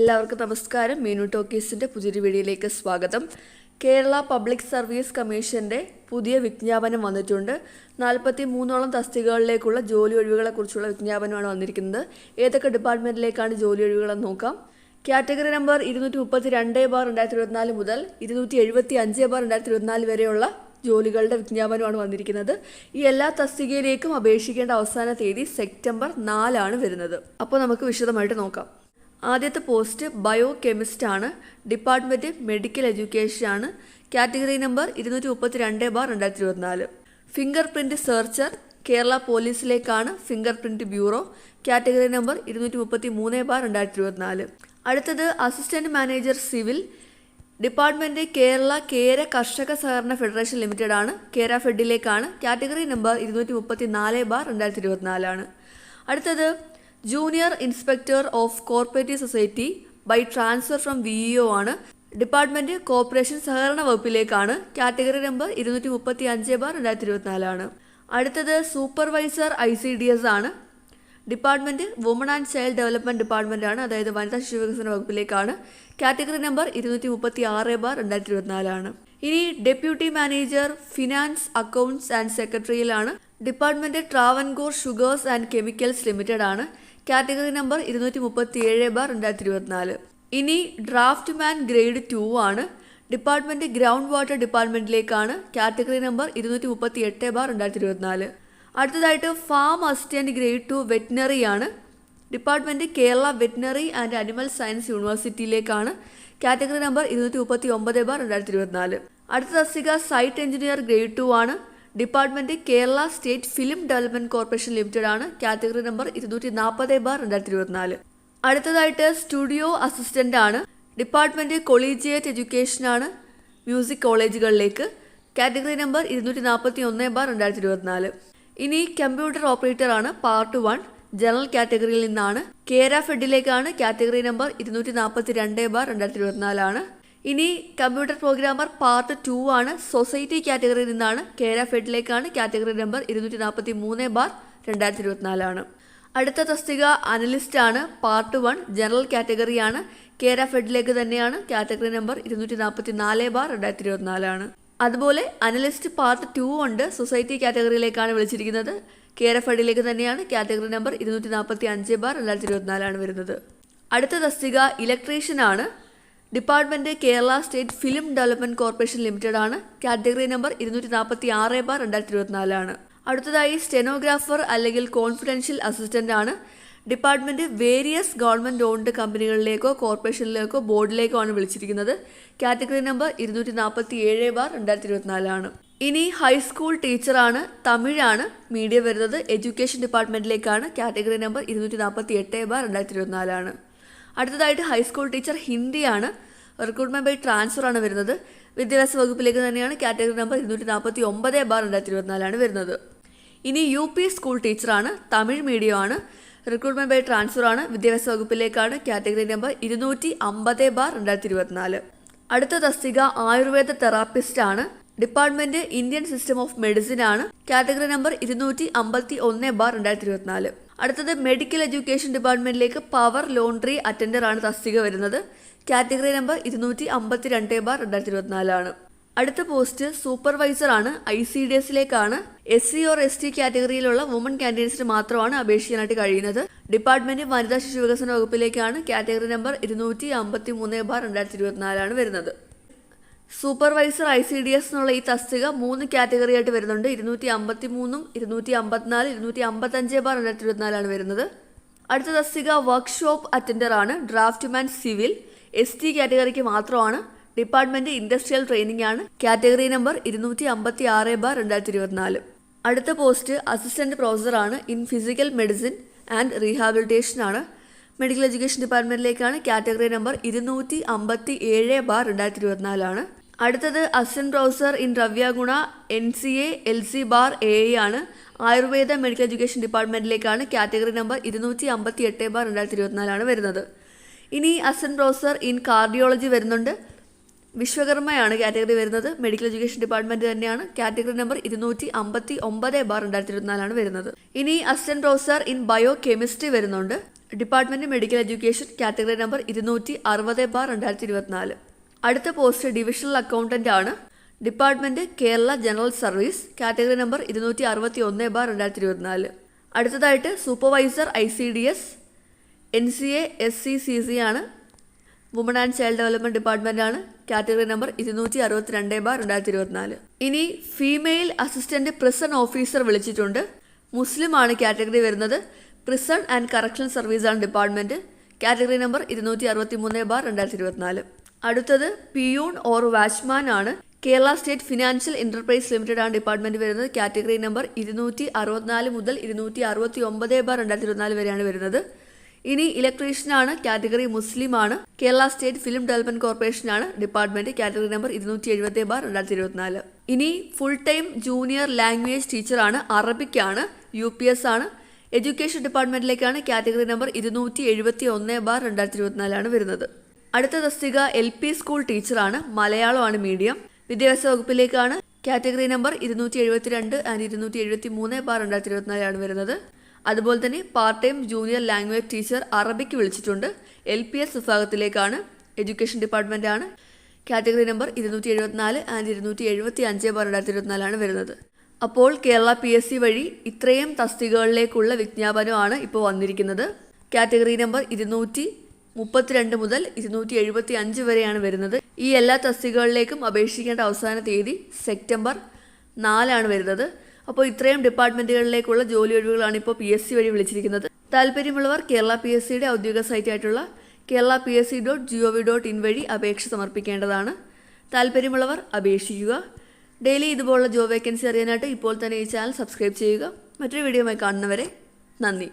എല്ലാവർക്കും നമസ്കാരം. മീനു ടോക്കീസിന്റെ പുതിയൊരു വീഡിയോയിലേക്ക് സ്വാഗതം. കേരള പബ്ലിക് സർവീസ് കമ്മീഷന്റെ പുതിയ വിജ്ഞാപനം വന്നിട്ടുണ്ട്. നാൽപ്പത്തി മൂന്നോളം തസ്തികകളിലേക്കുള്ള ജോലി ഒഴിവുകളെക്കുറിച്ചുള്ള വിജ്ഞാപനമാണ് വന്നിരിക്കുന്നത്. ഏതൊക്കെ ഡിപ്പാർട്ട്മെന്റിലേക്കാണ് ജോലി ഒഴിവുകളെന്ന് നോക്കാം. കാറ്റഗറി നമ്പർ ഇരുന്നൂറ്റി മുപ്പത്തി രണ്ട് ബാർ രണ്ടായിരത്തി ഇരുപത്തിനാല് മുതൽ ഇരുന്നൂറ്റി എഴുപത്തി അഞ്ച് ബാർ രണ്ടായിരത്തി ഇരുപത്തിനാല് വരെയുള്ള ജോലികളുടെ വിജ്ഞാപനമാണ് വന്നിരിക്കുന്നത്. ഈ എല്ലാ തസ്തികയിലേക്കും അപേക്ഷിക്കേണ്ട അവസാന തീയതി സെപ്റ്റംബർ നാലാണ് വരുന്നത്. അപ്പോൾ നമുക്ക് വിശദമായിട്ട് നോക്കാം. ആദ്യത്തെ പോസ്റ്റ് ബയോ കെമിസ്റ്റ് ആണ് ഡിപ്പാർട്ട്മെന്റ് മെഡിക്കൽ എഡ്യൂക്കേഷൻ ആണ്. കാറ്റഗറി നമ്പർ ഇരുന്നൂറ്റി മുപ്പത്തി രണ്ട് ബാർ രണ്ടായിരത്തി ഇരുപത്തിനാല് finger print searcher Kerala പോലീസിലേക്കാണ് finger print bureau. Category number ഇരുന്നൂറ്റി മുപ്പത്തി മൂന്ന് ബാർ രണ്ടായിരത്തി ഇരുപത്തിനാല് അടുത്തത് assistant manager civil. Department Kerala കേര കർഷക സഹകരണ ഫെഡറേഷൻ ലിമിറ്റഡ് ആണ്. കേര ഫെഡിലേക്കാണ്. കാറ്റഗറി നമ്പർ ഇരുന്നൂറ്റി മുപ്പത്തി നാല് ബാർ രണ്ടായിരത്തി ഇരുപത്തിനാലാണ് അടുത്തത് junior inspector of corporative society by transfer from V EO ആണ്. ഡിപ്പാർട്ട്മെന്റ് കോർപ്പറേഷൻ സഹകരണ വകുപ്പിലേക്കാണ് കാറ്റഗറി നമ്പർ ഇരുന്നൂറ്റി മുപ്പത്തി അഞ്ച് ബാർ രണ്ടായിരത്തി ഇരുപത്തിനാലാണ് അടുത്തത് supervisor I C D S ആണ്. Department woman and child development department ആണ് അതായത് വനിതാ ശിശു വികസന വകുപ്പിലേക്കാണ്. കാറ്റഗറി നമ്പർ ഇരുന്നൂറ്റി മുപ്പത്തി ആറ് ബാർ രണ്ടായിരത്തി ഇരുപത്തിനാലാണ് ഇനി deputy manager finance accounts and സെക്രട്ടറിയിലാണ്. Department Travancore sugars and chemicals limited ആണ്. കാറ്റഗറി നമ്പർ ഇരുന്നൂറ്റി മുപ്പത്തി ഏഴ് ബാർ രണ്ടായിരത്തി ഇരുപത്തിനാല് ഇനി ഡ്രാഫ്റ്റ് മാൻ ഗ്രേഡ് ടു ആണ്. ഡിപ്പാർട്ട്മെന്റ് ഗ്രൗണ്ട് വാട്ടർ ഡിപ്പാർട്ട്മെന്റിലേക്കാണ് കാറ്റഗറി നമ്പർ ഇരുന്നൂറ്റി മുപ്പത്തി എട്ട് ബാർ രണ്ടായിരത്തി ഇരുപത്തിനാല് അടുത്തതായിട്ട് farm assistant grade two veterinary ആണ്. Department Kerala veterinary and animal science യൂണിവേഴ്സിറ്റിയിലേക്കാണ് category number ഇരുന്നൂറ്റി മുപ്പത്തി ഒമ്പത് ബാർ രണ്ടായിരത്തി ഇരുപത്തിനാല് അടുത്ത തസ്തിക സൈറ്റ് എഞ്ചിനീയർ ഗ്രേഡ് ടു ആണ്. Department Kerala state film development corporation limited ആണ് കാറ്റഗറി നമ്പർ ഇരുന്നൂറ്റി നാൽപ്പത് ബാർ രണ്ടായിരത്തി ഇരുപത്തിനാല്. അടുത്തതായിട്ട് സ്റ്റുഡിയോ അസിസ്റ്റന്റ് ആണ് ഡിപ്പാർട്ട്മെന്റ് കൊളീജിയേറ്റ് എഡ്യൂക്കേഷൻ ആണ് മ്യൂസിക് കോളേജുകളിലേക്ക്. കാറ്റഗറി നമ്പർ ഇരുന്നൂറ്റി നാൽപ്പത്തി ഒന്ന് ബാർ രണ്ടായിരത്തി ഇരുപത്തിനാല്. ഇനി കമ്പ്യൂട്ടർ ഓപ്പറേറ്റർ ആണ് പാർട്ട് വൺ. ജനറൽ കാറ്റഗറിയിൽ നിന്നാണ് കേര ഫെഡിലേക്കാണ് കാറ്റഗറി നമ്പർ ഇരുന്നൂറ്റി നാൽപ്പത്തി രണ്ട് ബാർ രണ്ടായിരത്തി ഇരുപത്തിനാലാണ്. ഇനി കമ്പ്യൂട്ടർ പ്രോഗ്രാമർ പാർട്ട് ടു ആണ് സൊസൈറ്റി കാറ്റഗറിയിൽ നിന്നാണ് കേര ഫെഡിലേക്കാണ് കാറ്റഗറി നമ്പർ ഇരുന്നൂറ്റി നാൽപ്പത്തി മൂന്ന് ബാർ രണ്ടായിരത്തി ഇരുപത്തിനാലാണ് അടുത്ത തസ്തിക അനലിസ്റ്റ് ആണ് പാർട്ട് വൺ ജനറൽ കാറ്റഗറിയാണ് കേര ഫെഡിലേക്ക് തന്നെയാണ് കാറ്റഗറി നമ്പർ ഇരുന്നൂറ്റി നാൽപ്പത്തി നാല് ബാർ രണ്ടായിരത്തി ഇരുപത്തിനാലാണ് അതുപോലെ അനലിസ്റ്റ് പാർട്ട് ടു ഉണ്ട് സൊസൈറ്റി കാറ്റഗറിയിലേക്കാണ് വിളിച്ചിരിക്കുന്നത്. കേര ഫെഡിലേക്ക് തന്നെയാണ് കാറ്റഗറി നമ്പർ ഇരുന്നൂറ്റി നാൽപ്പത്തി അഞ്ച് ബാർ രണ്ടായിരത്തി ഇരുപത്തിനാലാണ് വരുന്നത്. അടുത്ത തസ്തിക ഇലക്ട്രീഷ്യൻ ആണ് department Kerala state film development corporation limited ആണ് കാറ്റഗറി നമ്പർ ഇരുന്നൂറ്റി നാൽപ്പത്തി ആറ് ബാർ രണ്ടായിരത്തി ഇരുപത്തിനാലാണ് അടുത്തതായി സ്റ്റെനോഗ്രാഫർ അല്ലെങ്കിൽ കോൺഫിഡൻഷ്യൽ അസിസ്റ്റന്റ് ആണ് ഡിപ്പാർട്ട്മെന്റ് വേരിയസ് ഗവൺമെന്റ് ഓൺഡ് കമ്പനികളിലേക്കോ കോർപ്പറേഷനിലേക്കോ ബോർഡിലേക്കോ ആണ് വിളിച്ചിരിക്കുന്നത്. കാറ്റഗറി നമ്പർ ഇരുന്നൂറ്റി നാൽപ്പത്തി ഏഴ് ബാർ രണ്ടായിരത്തി ഇരുപത്തിനാലാണ് ഇനി ഹൈസ്കൂൾ ടീച്ചറാണ് തമിഴാണ്. മീഡിയ വരുന്നത് എഡ്യൂക്കേഷൻ ഡിപ്പാർട്ട്മെന്റിലേക്കാണ്. കാറ്റഗറി നമ്പർ ഇരുന്നൂറ്റി നാൽപ്പത്തി എട്ട് ബാർ രണ്ടായിരത്തി ഇരുപത്തിനാലാണ് അടുത്തതായിട്ട് ഹൈസ്കൂൾ ടീച്ചർ ഹിന്ദിയാണ്. റിക്രൂട്ട്മെന്റ് ബൈ ട്രാൻസ്ഫർ ആണ് വരുന്നത്. വിദ്യാഭ്യാസ വകുപ്പിലേക്ക് തന്നെയാണ് കാറ്റഗറി നമ്പർ ഇരുന്നൂറ്റി നാൽപ്പത്തി ഒമ്പത് ബാർ രണ്ടായിരത്തി ഇരുപത്തിനാലാണ് വരുന്നത്. ഇനി യു പി സ്കൂൾ ടീച്ചറാണ് തമിഴ് മീഡിയം ആണ്. റിക്രൂട്ട്മെന്റ് ബൈ ട്രാൻസ്ഫർ ആണ് വിദ്യാഭ്യാസ വകുപ്പിലേക്കാണ് കാറ്റഗറി നമ്പർ ഇരുന്നൂറ്റി അമ്പത് ബാർ രണ്ടായിരത്തി ഇരുപത്തിനാല് അടുത്ത തസ്തിക ആയുർവേദ തെറാപ്പിസ്റ്റ് ആണ്. Department Indian system of medicine ആണ് കാറ്റഗറി നമ്പർ ഇരുന്നൂറ്റി അമ്പത്തി ഒന്ന് ബാർ രണ്ടായിരത്തി ഇരുപത്തിനാല് അടുത്തത് മെഡിക്കൽ എഡ്യൂക്കേഷൻ ഡിപ്പാർട്ട്മെന്റിലേക്ക് പവർ ലോണ്ടറി അറ്റൻഡർ ആണ് തസ്തിക വരുന്നത്. കാറ്റഗറി നമ്പർ ഇരുന്നൂറ്റി അമ്പത്തി രണ്ട് ബാർ രണ്ടായിരത്തി ഇരുപത്തിനാലാണ് അടുത്ത പോസ്റ്റ് സൂപ്പർവൈസർ ആണ് I C D എസിലേക്കാണ്. S C or S T കാറ്റഗറിയിലുള്ള woman കാൻഡിഡേറ്റ്സിന് മാത്രമാണ് അപേക്ഷിക്കാനായിട്ട് കഴിയുന്നത്. ഡിപ്പാർട്ട്മെന്റ് വനിതാ ശിശു വികസന വകുപ്പിലേക്കാണ് കാറ്റഗറി നമ്പർ ഇരുന്നൂറ്റി അമ്പത്തി മൂന്ന് ബാർ രണ്ടായിരത്തി ഇരുപത്തിനാലാണ് വരുന്നത്. Supervisor I C D S എന്നുള്ള ഈ തസ്തിക മൂന്ന് കാറ്റഗറി ആയിട്ട് വരുന്നുണ്ട്. ഇരുന്നൂറ്റി അമ്പത്തി മൂന്നും ഇരുന്നൂറ്റി അമ്പത്തിനാല് ഇരുന്നൂറ്റി അമ്പത്തഞ്ച് ബാർ രണ്ടായിരത്തി ഇരുപത്തിനാലാണ് വരുന്നത്. അടുത്ത തസ്തിക വർക്ക്ഷോപ്പ് അറ്റൻഡർ ആണ്. Draftman civil. എസ് ടി കാറ്റഗറിക്ക് മാത്രമാണ്. ഡിപ്പാർട്ട്മെന്റ് ഇൻഡസ്ട്രിയൽ ട്രെയിനിംഗ് ആണ്. കാറ്റഗറി നമ്പർ ഇരുന്നൂറ്റി അമ്പത്തി ആറ് ബാർ രണ്ടായിരത്തി ഇരുപത്തിനാല് അടുത്ത പോസ്റ്റ് അസിസ്റ്റന്റ് പ്രൊഫസർ ആണ്. In physical medicine and rehabilitation ആണ്. മെഡിക്കൽ എഡ്യൂക്കേഷൻ ഡിപ്പാർട്ട്മെന്റിലേക്കാണ് കാറ്റഗറി നമ്പർ ഇരുന്നൂറ്റി അമ്പത്തി ഏഴ് ബാർ രണ്ടായിരത്തി ഇരുപത്തിനാലാണ് അടുത്തത് assistant professor in രവ്യാഗുണ N C A L C bar A ആണ്. ആയുർവേദ മെഡിക്കൽ എഡ്യൂക്കേഷൻ ഡിപ്പാർട്ട്മെന്റിലേക്കാണ് കാറ്റഗറി നമ്പർ ഇരുന്നൂറ്റി അമ്പത്തി എട്ട് ബാർ രണ്ടായിരത്തി ഇരുപത്തിനാലാണ് വരുന്നത്. ഇനി അസിസ്റ്റന്റ് പ്രൊഫസർ ഇൻ കാർഡിയോളജി വരുന്നുണ്ട്. വിശ്വകർമ്മയാണ് കാറ്റഗറി വരുന്നത്. മെഡിക്കൽ എഡ്യൂക്കേഷൻ ഡിപ്പാർട്ട്മെന്റ് തന്നെയാണ് കാറ്റഗറി നമ്പർ ഇരുന്നൂറ്റി അമ്പത്തി ഒമ്പത് ബാർ രണ്ടായിരത്തി ഇരുപത്തിനാലാണ് വരുന്നത്. ഇനി assistant professor in bio chemistry വരുന്നുണ്ട്. Department medical education category number ഇരുന്നൂറ്റി അറുപത് ബാർ രണ്ടായിരത്തി ഇരുപത്തിനാല് അടുത്ത പോസ്റ്റ് ഡിവിഷണൽ അക്കൗണ്ടന്റ് ആണ് department Kerala general service category number ഇരുന്നൂറ്റി അറുപത്തി ഒന്ന് ബാർ രണ്ടായിരത്തി ഇരുപത്തിനാല് അടുത്തതായിട്ട് supervisor I C D S N C A S C C C ആണ്. Woman and child development department ആണ് കാറ്റഗറി നമ്പർ ഇരുന്നൂറ്റി അറുപത്തിരണ്ട് ബാർ രണ്ടായിരത്തി ഇരുപത്തിനാല് ഇനി ഫീമെയിൽ അസിസ്റ്റന്റ് പ്രിസൺ ഓഫീസർ വിളിച്ചിട്ടുണ്ട്. മുസ്ലിം ആണ് കാറ്റഗറി വരുന്നത്. പ്രിസൺ ആൻഡ് കറക്ഷൻ സർവീസ് ആണ് ഡിപ്പാർട്ട്മെന്റ് കാറ്റഗറി നമ്പർ ഇരുന്നൂറ്റി അറുപത്തി മൂന്ന് ബാർ രണ്ടായിരത്തി ഇരുപത്തിനാല് അടുത്തത് പിയൂൺ ഓർ വാച്ച്മാൻ ആണ്. Kerala state financial enterprise limited ആണ് ഡിപ്പാർട്ട്മെന്റ് വരുന്നത്. കാറ്റഗറി നമ്പർ ഇരുന്നൂറ്റി അറുപത്തിനാല് മുതൽ ഇരുന്നൂറ്റി അറുപത്തി ഒമ്പത് ബാർ രണ്ടായിരത്തി ഇരുപത്തിനാല് വരെയാണ് വരുന്നത്. ഇനി ഇലക്ട്രീഷ്യൻ ആണ് കാറ്റഗറി മുസ്ലിം ആണ്. Kerala state film development corporation ആണ് ഡിപ്പാർട്ട്മെന്റ് കാറ്റഗറി നമ്പർ ഇരുന്നൂറ്റി എഴുപത്തി ബാർ രണ്ടായിരത്തി ഇരുപത്തിനാല് ഇനി full time junior language teacher ആണ് അറബിക് ആണ് യു പി എസ് ആണ് എഡ്യൂക്കേഷൻ ഡിപ്പാർട്ട്മെന്റിലേക്കാണ് കാറ്റഗറി നമ്പർ ഇരുന്നൂറ്റി എഴുപത്തി ഒന്ന് ബാർ രണ്ടായിരത്തി ഇരുപത്തിനാലാണ് വരുന്നത്. അടുത്ത തസ്തിക എൽ പി സ്കൂൾ ടീച്ചറാണ്. മലയാളമാണ് മീഡിയം. വിദ്യാഭ്യാസ വകുപ്പിലേക്കാണ്. കാറ്റഗറി നമ്പർ ഇരുന്നൂറ്റി എഴുപത്തിരണ്ട് ആൻഡ് ഇരുന്നൂറ്റി എഴുപത്തി മൂന്ന് ബാർ രണ്ടായിരത്തി ഇരുപത്തിനാലാണ് വരുന്നത്. അതുപോലെ തന്നെ part time junior language teacher Arabic വിളിച്ചിട്ടുണ്ട്. എൽ പി എസ് വിഭാഗത്തിലേക്കാണ്. എഡ്യൂക്കേഷൻ ഡിപ്പാർട്ട്മെന്റ് ആണ്. കാറ്റഗറി നമ്പർ ഇരുന്നൂറ്റി എഴുപത്തിനാല് ആൻഡ് ഇരുന്നൂറ്റി എഴുപത്തി അഞ്ച് ബാർ രണ്ടായിരത്തി ഇരുപത്തിനാലാണ് വരുന്നത്. അപ്പോൾ കേരള പി എസ് സി വഴി ഇത്രയും തസ്തികകളിലേക്കുള്ള വിജ്ഞാപനമാണ് ഇപ്പോൾ വന്നിരിക്കുന്നത്. കാറ്റഗറി നമ്പർ ഇരുന്നൂറ്റി മുപ്പത്തിരണ്ട് മുതൽ ഇരുന്നൂറ്റി എഴുപത്തി അഞ്ച് വരെയാണ് വരുന്നത്. ഈ എല്ലാ തസ്തികകളിലേക്കും അപേക്ഷിക്കേണ്ട അവസാന തീയതി സെപ്റ്റംബർ നാലാണ് വരുന്നത്. അപ്പോൾ ഇത്രയും ഡിപ്പാർട്ട്മെന്റുകളിലേക്കുള്ള ജോലി ഒഴിവുകളാണ് ഇപ്പോൾ പി എസ് സി വഴി വിളിച്ചിരിക്കുന്നത്. താല്പര്യമുള്ളവർ കേരള പി എസ് സിയുടെ ഔദ്യോഗിക സൈറ്റായിട്ടുള്ള Kerala P S C dot G O V dot in വഴി അപേക്ഷ സമർപ്പിക്കേണ്ടതാണ്. താല്പര്യമുള്ളവർ അപേക്ഷിക്കുക. ഡെയിലി ഇതുപോലുള്ള ജോബ് വേക്കൻസി അറിയാനായിട്ട് ഇപ്പോൾ തന്നെ ഈ ചാനൽ സബ്സ്ക്രൈബ് ചെയ്യുക. മറ്റൊരു വീഡിയോയുമായി കാണുന്നവരെ നന്ദി.